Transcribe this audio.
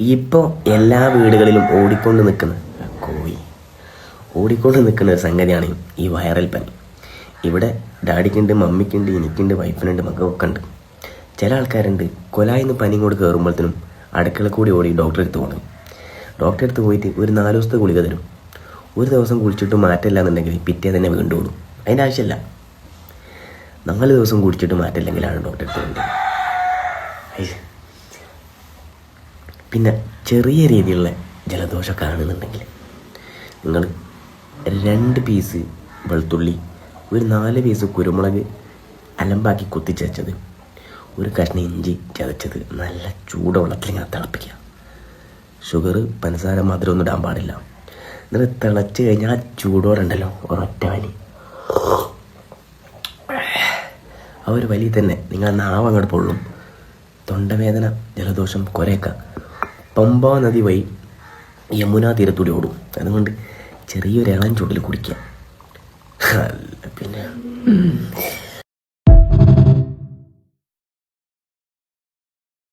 ഇപ്പോൾ എല്ലാ വീടുകളിലും ഓടിക്കൊണ്ട് നിൽക്കുന്ന കോഴി. ഓടിക്കൊണ്ട് നിൽക്കുന്ന ഒരു സംഗതിയാണ് ഈ വൈറൽ പനി. ഇവിടെ ഡാഡിക്കുണ്ട് മമ്മിക്കുണ്ട് എനിക്കുണ്ട് വൈഫിനുണ്ട് മക്കൾക്കൊക്കെ ഉണ്ട്. ചില ആൾക്കാരുണ്ട് കൊലായിന്ന് പനി കൊണ്ട് കയറുമ്പോഴത്തേനും അടുക്കള കൂടി ഓടി ഡോക്ടറെ അടുത്ത് പോകണം ഡോക്ടറെ അടുത്ത് പോയിട്ട് ഒരു നാല് ദിവസത്തെ ഗുളിക തരും. ഒരു ദിവസം കുളിച്ചിട്ട് മാറ്റമില്ല എന്നുണ്ടെങ്കിൽ പിറ്റേ തന്നെ വീണ്ടും ഓടും. അതിന്റെ ആവശ്യമില്ല. നാല് ദിവസം കുടിച്ചിട്ട് മാറ്റമില്ലെങ്കിലാണ് ഡോക്ടറെ അടുത്ത് വേണ്ടത്. പിന്നെ ചെറിയ രീതിയിലുള്ള ജലദോഷം കാണുന്നുണ്ടെങ്കിൽ നിങ്ങൾ രണ്ട് പീസ് വെളുത്തുള്ളി ഒരു നാല് പീസ് കുരുമുളക് അലമ്പാക്കി കുത്തിച്ചതച്ചത് ഒരു കഷ്ണം ഇഞ്ചി ചതച്ചത് നല്ല ചൂട് വെള്ളത്തിൽ ഇങ്ങനെ തിളപ്പിക്കുക. ഷുഗർ പഞ്ചസാര മാത്രം ഒന്നും ഇടാൻ പാടില്ല. എന്നിട്ട് തിളച്ച് കഴിഞ്ഞാൽ ചൂടോടുണ്ടല്ലോ ഒരൊറ്റ വലി. ആ ഒരു വലി തന്നെ നിങ്ങൾ നാവ് അങ്ങോട്ട് പൊള്ളും. തൊണ്ടവേദന ജലദോഷം കുരയൊക്കെ പമ്പാ നദി വഴി യമുന തീരത്തൂടെ ഓടും. അതുകൊണ്ട് ചെറിയൊരു ഇളം ചൂടിൽ കുടിക്കുക പിന്നെ.